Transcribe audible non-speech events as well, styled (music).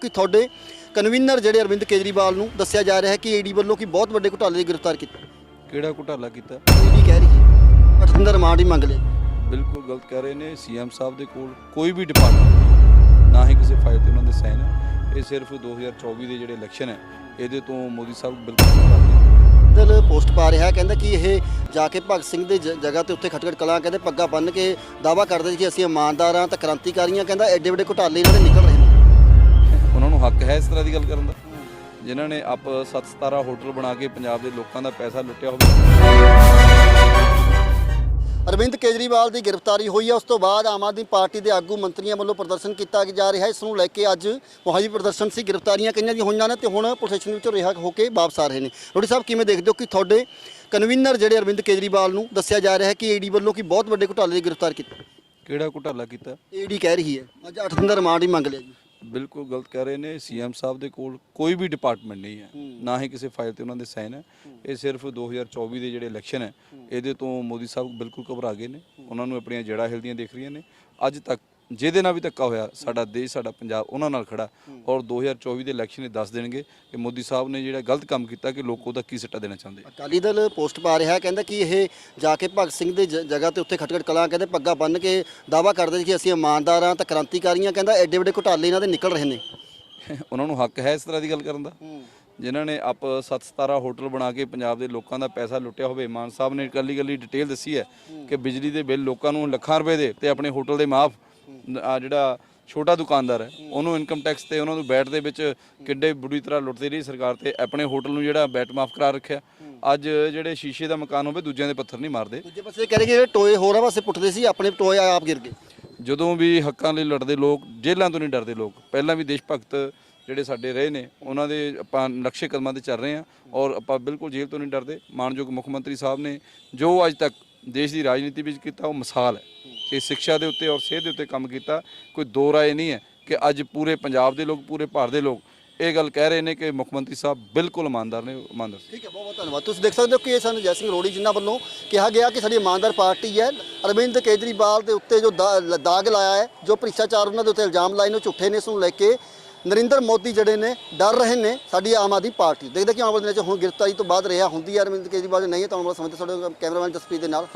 ਕਿ ਤੁਹਾਡੇ ਕਨਵੀਨਰ ਜਿਹੜੇ ਅਰਵਿੰਦ ਕੇਜਰੀਵਾਲ ਨੂੰ ਦੱਸਿਆ ਜਾ ਰਿਹਾ ਹੈ ਕਿ ਈਡੀ ਵੱਲੋਂ ਕਿ ਬਹੁਤ ਵੱਡੇ ਘੁਟਾਲੇ ਦੀ ਗ੍ਰਿਫਤਾਰ ਕੀਤਾ। ਕਿਹੜਾ ਘੁਟਾਲਾ ਕੀਤਾ? ਈਡੀ ਕਹਿ ਰਹੀ ਹੈ। ਅਠੰਦਰ ਰਿਮਾਂਡ ਹੀ ਮੰਗ ਲਿਆ ਬਿਲਕੁਲ ਗਲਤ ਕਹਿ ਰਹੇ ਨੇ। ਸੀਐਮ ਸਾਹਿਬ ਦੇ ਕੋਲ ਕੋਈ ਵੀ ਡਿਪਾਰਟਮੈਂਟ ਨਾ ਹੀ ਕਿਸੇ ਫਾਈਲ ਤੇ ਉਹਨਾਂ ਦੇ ਸਾਈਨ ਇਹ ਸਿਰਫ 2024 ਦੇ ਜਿਹੜੇ ਇਲੈਕਸ਼ਨ ਹੈ ਇਹਦੇ ਤੋਂ ਮੋਦੀ ਸਾਹਿਬ ਬਿਲਕੁਲ ਦਿਲ ਪੋਸਟ ਪਾ ਰਿਹਾ ਕਹਿੰਦਾ ਕਿ ਇਹ ਜਾ ਕੇ ਭਗਤ ਸਿੰਘ ਦੇ ਜਗ੍ਹਾ ਤੇ ਉੱਥੇ ਖਟਖਟ ਕਲਾਂ ਕਹਿੰਦੇ ਪੱਗਾ ਬੰਨ ਕੇ ਦਾਵਾ ਕਰਦੇ ਕਿ ਅਸੀਂ ਇਮਾਨਦਾਰ ਹਾਂ ਤਾਂ ਕ੍ਰਾਂਤੀਕਾਰੀਆਂ ਕਹਿੰਦਾ ਐਡੇ ਵੱਡੇ ਘੁਟਾਲੇ ਇਹਨਾਂ ਦੇ ਨਿਕਲ ਰਹੇ ਇਸ ਤਰ੍ਹਾਂ ਦੀ ਗੱਲ ਕਰਨ ਦਾ। ਜਿਨ੍ਹਾਂ ਨੇ ਆਪ 717 ਹੋਟਲ ਬਣਾ ਕੇ ਪੰਜਾਬ ਦੇ ਲੋਕਾਂ ਦਾ ਪੈਸਾ ਲੁੱਟਿਆ ਹੋਵੇ। ਅਰਵਿੰਦ ਕੇਜਰੀਵਾਲ ਦੀ ਗ੍ਰਿਫਤਾਰੀ ਹੋਈ ਹੈ। ਉਸ ਤੋਂ ਬਾਅਦ ਆਮ ਆਦਮੀ ਪਾਰਟੀ ਦੇ ਆਗੂ ਮੰਤਰੀਆਂ ਵੱਲੋਂ ਪ੍ਰਦਰਸ਼ਨ ਕੀਤਾ ਜਾ ਰਿਹਾ ਹੈ। ਇਸ ਨੂੰ ਲੈ ਕੇ ਅੱਜ ਮੋਹਾਲੀ ਪ੍ਰਦਰਸ਼ਨ ਸੀ। ਗ੍ਰਿਫਤਾਰੀਆਂ ਕਈਆਂ ਦੀਆਂ ਹੋਈਆਂ ਨੇ ਤੇ ਹੁਣ ਪ੍ਰੋਟੈਕਸ਼ਨ ਵਿੱਚੋਂ ਰਿਹਾ ਹੋ ਕੇ ਵਾਪਸ ਆ ਰਹੇ ਨੇ। ਰੋਡੀ ਸਾਹਿਬ ਕਿਵੇਂ ਦੇਖਦੇ ਹੋ ਕਿ ਤੁਹਾਡੇ ਕਨਵੀਨਰ ਜਿਹੜੇ ਅਰਵਿੰਦ ਕੇਜਰੀਵਾਲ ਨੂੰ ਦੱਸਿਆ ਜਾ ਰਿਹਾ ਹੈ ਕਿ ਈਡੀ ਵੱਲੋਂ ਕਿ ਬਹੁਤ ਵੱਡੇ ਘੁਟਾਲੇ ਦੀ ਗ੍ਰਿਫਤਾਰ ਕੀਤਾ? ਕਿਹੜਾ ਘੁਟਾਲਾ ਕੀਤਾ? ਈਡੀ ਕਹਿ ਰਹੀ ਹੈ। ਅੱਜ 8 ਦਿਨ ਦਾ ਰਿਮਾਂਡ ਹੀ ਮੰਗ ਲਿਆ ਜੀ। ਬਿਲਕੁਲ ਗਲਤ ਕਹਿ ਰਹੇ ਨੇ ਸੀਐਮ ਸਾਹਿਬ ਦੇ ਕੋਲ ਕੋਈ ਵੀ ਡਿਪਾਰਟਮੈਂਟ ਨਹੀਂ ਹੈ ਨਾ ਹੀ ਕਿਸੇ ਫਾਈਲ ਤੇ ਉਹਨਾਂ ਦੇ ਸਾਈਨ ਹੈ। ਇਹ ਸਿਰਫ 2024 ਦੇ ਜਿਹੜੇ ਇਲੈਕਸ਼ਨ ਹੈ ਇਹਦੇ ਤੋਂ ਮੋਦੀ ਸਾਹਿਬ ਬਿਲਕੁਲ ਘਬਰਾ ਗਏ ਨੇ। ਉਹਨਾਂ ਨੂੰ ਆਪਣੀਆਂ ਜੜ੍ਹਾਂ ਹਿਲਦੀਆਂ ਦੇਖ ਰਹੀਆਂ ਨੇ। ਅੱਜ ਤੱਕ ਜਿਹਦੇ ਨਾਲ ਵੀ ਧੱਕਾ ਹੋਇਆ ਸਾਡਾ ਦੇਸ਼ ਸਾਡਾ ਪੰਜਾਬ ਉਹਨਾਂ ਨਾਲ ਖੜਾ। ਔਰ 2024 ਦੇ ਇਲੈਕਸ਼ਨ ਇਹ ਦੱਸ ਦੇਣਗੇ ਕਿ ਮੋਦੀ ਸਾਹਿਬ ਨੇ ਜਿਹੜਾ ਗਲਤ ਕੰਮ ਕੀਤਾ ਕਿ ਲੋਕ ਉਹਦਾ ਕੀ ਸਿੱਟਾ ਦੇਣਾ ਚਾਹੁੰਦੇ। ਅਕਾਲੀ ਦਲ ਪੋਸਟ ਪਾ ਰਿਹਾ ਹੈ ਕਹਿੰਦਾ ਕਿ ਇਹ ਜਾ ਕੇ ਭਗਤ ਸਿੰਘ ਦੇ ਜਗ੍ਹਾ ਤੇ ਉੱਤੇ ਖਟਖਟ ਕਲਾਂ ਕਹਿੰਦੇ ਪੱਗਾ ਬੰਨ ਕੇ ਦਾਵਾ ਕਰਦੇ ਕਿ ਅਸੀਂ ਇਮਾਨਦਾਰ ਹਾਂ ਤਾਂ ਕ੍ਰਾਂਤੀਕਾਰੀਆਂ ਕਹਿੰਦਾ ਐਡੇ ਵੱਡੇ ਘੁਟਾਲੇ ਇਹਨਾਂ ਦੇ ਨਿਕਲ ਰਹੇ ਨੇ। (laughs) ਉਹਨਾਂ ਨੂੰ ਹੱਕ ਹੈ ਇਸ ਤਰ੍ਹਾਂ ਦੀ ਗੱਲ ਕਰਨ ਦਾ। ਜਿਨ੍ਹਾਂ ਨੇ ਆਪ 717 ਹੋਟਲ ਬਣਾ ਕੇ ਪੰਜਾਬ ਦੇ ਲੋਕਾਂ ਦਾ ਪੈਸਾ ਲੁੱਟਿਆ ਹੋਵੇ ਮਾਨ ਸਾਹਿਬ ਨੇ ਕੱਲੀ ਕੱਲੀ ਡਿਟੇਲ ਦੱਸੀ ਹੈ। ਕਿ ਬਿਜਲੀ ਦੇ ਬਿੱਲ ਲੋਕਾਂ ਨੂੰ ਲੱਖਾਂ ਰੁਪਏ ਦੇ ਤੇ ਆਪਣੇ ਹੋਟਲ ਦੇ ਮਾਫ। ਆ ਜਿਹੜਾ ਛੋਟਾ ਦੁਕਾਨਦਾਰ ਹੈ ਉਹਨੂੰ ਇਨਕਮ ਟੈਕਸ ਤੇ ਉਹਨਾਂ ਨੂੰ ਬੈਟ ਦੇ ਵਿੱਚ ਕਿੱਡੇ ਬੁਰੀ ਤਰ੍ਹਾਂ ਲੁੱਟਦੀ ਰਹੀ ਸਰਕਾਰ ਤੇ ਆਪਣੇ ਹੋਟਲ ਨੂੰ ਜਿਹੜਾ ਬੈਟ ਮਾਫ ਕਰਾ ਰੱਖਿਆ। ਅੱਜ ਜਿਹੜੇ ਸ਼ੀਸ਼ੇ ਦਾ ਮਕਾਨ ਹੋਵੇ ਦੂਜਿਆਂ ਦੇ ਪੱਥਰ ਨਹੀਂ ਮਾਰਦੇ। ਦੂਜੇ ਪਾਸੇ ਕਹਿ ਰਹੇ ਕਿ ਜਿਹੜੇ ਟੋਏ ਹੋਰਾਂ ਪਾਸੇ ਪੁੱਟਦੇ ਸੀ ਆਪਣੇ ਟੋਏ ਆਪ ਗਿਰ ਗਏ। ਜਦੋਂ ਵੀ ਹੱਕਾਂ ਲਈ ਲੜਦੇ ਲੋਕ ਜੇਲ੍ਹਾਂ ਤੋਂ ਨਹੀਂ ਡਰਦੇ ਲੋਕ ਪਹਿਲਾਂ ਵੀ ਦੇਸ਼ ਭਗਤ ਜਿਹੜੇ ਸਾਡੇ ਰਹੇ ਨੇ ਉਹਨਾਂ ਦੇ ਆਪਾਂ ਨਕਸ਼ੇ ਕਦਮਾਂ ਤੇ ਚੱਲ ਰਹੇ ਹਾਂ ਔਰ ਆਪਾਂ ਬਿਲਕੁਲ ਜੇਲ੍ਹ ਤੋਂ ਨਹੀਂ ਡਰਦੇ। ਮਾਨਯੋਗ ਮੁੱਖ ਮੰਤਰੀ ਸਾਹਿਬ ਨੇ ਜੋ ਅੱਜ ਤੱਕ ਦੇਸ਼ ਦੀ ਰਾਜਨੀਤੀ ਵਿੱਚ ਕੀਤਾ ਉਹ ਮਿਸਾਲ ਹੈ। ਇਹ ਸਿੱਖਿਆ ਦੇ ਉੱਤੇ ਔਰ ਸਿਹਤ ਦੇ ਉੱਤੇ ਕੰਮ ਕੀਤਾ, ਕੋਈ ਦੋ ਰਾਏ ਨਹੀਂ ਹੈ ਕਿ ਅੱਜ ਪੂਰੇ ਪੰਜਾਬ ਦੇ ਲੋਕ, ਪੂਰੇ ਭਾਰਤ ਦੇ ਲੋਕ ਇਹ ਗੱਲ ਕਹਿ ਰਹੇ ਨੇ ਕਿ ਮੁੱਖ ਮੰਤਰੀ ਸਾਹਿਬ ਬਿਲਕੁਲ ਇਮਾਨਦਾਰ ਨੇ, ਇਮਾਨਦਾਰ ਠੀਕ ਹੈ, ਬਹੁਤ ਬਹੁਤ ਧੰਨਵਾਦ। ਤੁਸੀਂ ਦੇਖ ਸਕਦੇ ਹੋ ਕਿ ਇਹ ਸਨ ਜੈ ਸਿੰਘ ਰੋੜੀ ਜਿਨ੍ਹਾਂ ਵੱਲੋਂ ਕਿਹਾ ਗਿਆ ਕਿ ਸਾਡੀ ਇਮਾਨਦਾਰ ਪਾਰਟੀ ਹੈ। ਅਰਵਿੰਦ ਕੇਜਰੀਵਾਲ ਦੇ ਉੱਤੇ ਜੋ ਦਾਗ ਲਾਇਆ ਹੈ, ਜੋ ਭ੍ਰਿਸ਼ਟਾਚਾਰ ਉਹਨਾਂ ਦੇ ਉੱਤੇ ਇਲਜ਼ਾਮ ਲਾਏ ਨੇ, ਉਹ ਝੂਠੇ ਨੇ, ਇਸ ਨੂੰ ਲੈ ਕੇ ਨਰਿੰਦਰ ਮੋਦੀ ਜਿਹੜੇ ਨੇ, ਡਰ ਰਹੇ ਨੇ ਸਾਡੀ ਆਮ ਆਦਮੀ ਪਾਰਟੀ। ਦੇਖਦੇ ਕਿ ਆਉਣ ਵਾਲੇ ਦਿਨਾਂ 'ਚ ਹੁਣ ਗ੍ਰਿਫਤਾਰੀ ਤੋਂ ਬਾਅਦ ਰਿਹਾ ਹੁੰਦੀ ਹੈ ਅਰਵਿੰਦ ਕੇਜਰੀਵਾਲ ਨਹੀਂ ਹੈ ਤਾਂ ਆਉਣ ਵਾਲੇ ਸਮੇਂ 'ਤੇ ਸਾਡੇ ਕੈਮਰਾਮੈਨ ਜਸਪ੍ਰੀਤ ਦੇ ਨਾਲ।